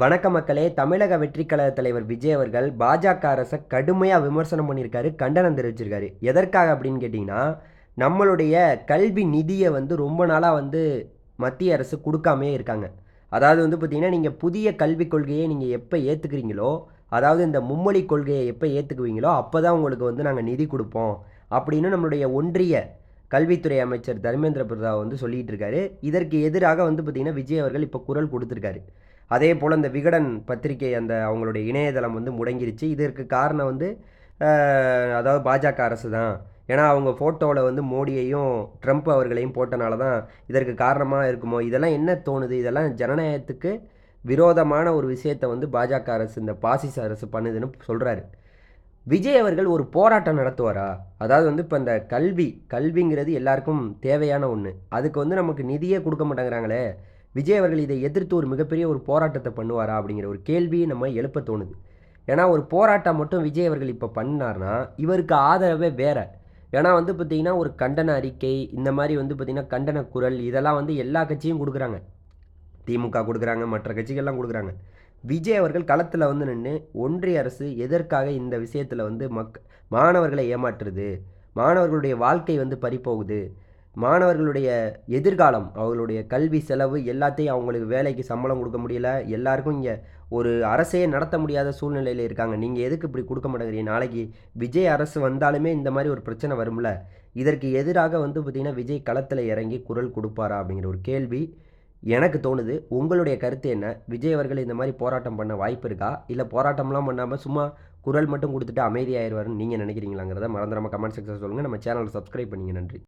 வணக்க மக்களே தமிழக வெற்றிக்கழக தலைவர் விஜய் அவர்கள் பாஜக அரசை கடுமையாக விமர்சனம் பண்ணியிருக்காரு கண்டனம் தெரிவிச்சிருக்காரு. எதற்காக அப்படின்னு கேட்டிங்கன்னா நம்மளுடைய கல்வி நிதியை வந்து ரொம்ப நாளாக வந்து மத்திய அரசு கொடுக்காமே இருக்காங்க. அதாவது வந்து பார்த்திங்கன்னா நீங்கள் புதிய கல்விக் கொள்கையை நீங்கள் எப்போ ஏற்றுக்கிறீங்களோ அதாவது இந்த மும்மொழி கொள்கையை எப்போ ஏற்றுக்குவீங்களோ அப்போ தான் உங்களுக்கு வந்து நாங்கள் நிதி கொடுப்போம் அப்படின்னு நம்மளுடைய ஒன்றிய கல்வித்துறை அமைச்சர் தர்மேந்திர பிரதான் வந்து சொல்லிகிட்டு இருக்காரு. இதற்கு எதிராக வந்து பார்த்திங்கன்னா விஜய் அவர்கள் இப்போ குரல் கொடுத்துருக்காரு. அதே போல் இந்த விகடன் பத்திரிகை அந்த அவங்களுடைய இணையதளம் வந்து முடங்கிருச்சு. இதற்கு காரணம் வந்து அதாவது பாஜக அரசு தான். ஏன்னா அவங்க ஃபோட்டோவில் வந்து மோடியையும் ட்ரம்ப் அவர்களையும் போட்டனால தான் இதற்கு காரணமாக இருக்குமோ? இதெல்லாம் என்ன தோணுது? இதெல்லாம் ஜனநாயகத்துக்கு விரோதமான ஒரு விஷயத்தை வந்து பாஜக அரசு இந்த பாசிச அரசு பண்ணுதுன்னு சொல்கிறாரு விஜய் அவர்கள் ஒரு போராட்டம் நடத்துவாரா? அதாவது வந்து இப்போ இந்த கல்வி கல்விங்கிறது எல்லாருக்கும் தேவையான ஒன்று அதுக்கு வந்து நமக்கு நிதியே கொடுக்க மாட்டேங்கிறாங்களே. விஜய் அவர்கள் இதை எதிர்த்து ஒரு மிகப்பெரிய ஒரு போராட்டத்தை பண்ணுவாரா அப்படிங்கிற ஒரு கேள்வியை நம்ம எழுப்ப தோணுது. ஏன்னா ஒரு போராட்டம் மட்டும் விஜய் அவர்கள் இப்போ பண்ணார்னா இவருக்கு ஆதரவே வேற. ஏன்னா வந்து பார்த்திங்கன்னா ஒரு கண்டன அறிக்கை இந்த மாதிரி வந்து பார்த்திங்கன்னா கண்டன குரல் இதெல்லாம் வந்து எல்லா கட்சியும் கொடுக்குறாங்க. திமுக கொடுக்குறாங்க மற்ற கட்சிகள்லாம் கொடுக்குறாங்க. விஜய் அவர்கள் களத்தில் வந்து நின்று ஒன்றிய அரசு எதற்காக இந்த விஷயத்தில் வந்து மக் மாணவர்களை ஏமாற்றுது? மாணவர்களுடைய வாழ்க்கை வந்து பறிப்போகுது மாணவர்களுடைய எதிர்காலம் அவர்களுடைய கல்வி செலவு எல்லாத்தையும் அவங்களுக்கு வேலைக்கு சம்பளம் கொடுக்க முடியல. எல்லாருக்கும் இங்கே ஒரு அரசையே நடத்த முடியாத சூழ்நிலையில் இருக்காங்க. நீங்கள் எதுக்கு இப்படி கொடுக்க மாட்டேங்கிறீங்க? நாளைக்கு விஜய் அரசு வந்தாலுமே இந்த மாதிரி ஒரு பிரச்சனை வரும்ல? இதற்கு எதிராக வந்து பார்த்திங்கன்னா விஜய் களத்தில் இறங்கி குரல் கொடுப்பாரா அப்படிங்கிற ஒரு கேள்வி எனக்கு தோணுது. உங்களுடைய கருத்து என்ன? விஜய் அவர்கள் இந்த மாதிரி போராட்டம் பண்ண வாய்ப்பு இருக்கா? இல்லை போராட்டம்லாம் பண்ணாமல் சும்மா குரல் மட்டும் கொடுத்துட்டு அமைதியாயிருவாருன்னு நீங்கள் நினைக்கிறீங்களாங்கிறத மறந்துடாமல் கமெண்ட் செக்ஷன் சொல்லுங்கள் நம்ம சேனலை சப்ஸ்கிரைப் பண்ணிங்க. நன்றி.